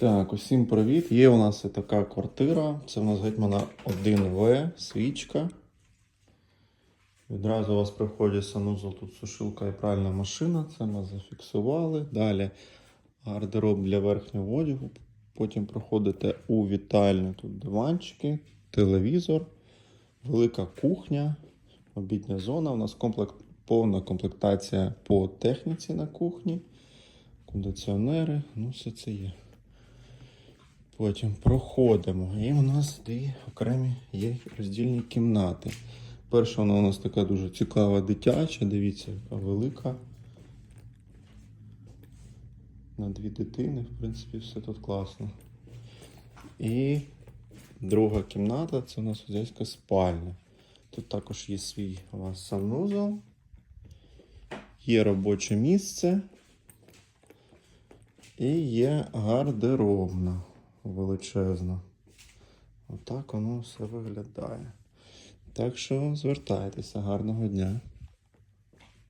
Так, усім привіт. Є у нас і така квартира. Це у нас гетьмана 1В, свічка. Відразу у вас приходить санузел, тут сушилка і пральна машина. Це ми зафіксували. Далі гардероб для верхнього одягу. Потім проходите у вітальню. Тут диванчики, телевізор, велика кухня, обідня зона. У нас комплект, повна комплектація по техніці на кухні, кондиціонери, ну все це є. Потім проходимо. І у нас дві окремі є роздільні кімнати. Перша вона у нас така дуже цікава дитяча. Дивіться, яка велика. На дві дитини, в принципі, все тут класно. І друга кімната це у нас хазяйська спальня. Тут також є свій у вас санузел. Є робоче місце. І є гардеробна величезна. Отак воно все виглядає. Так що звертайтеся, гарного дня.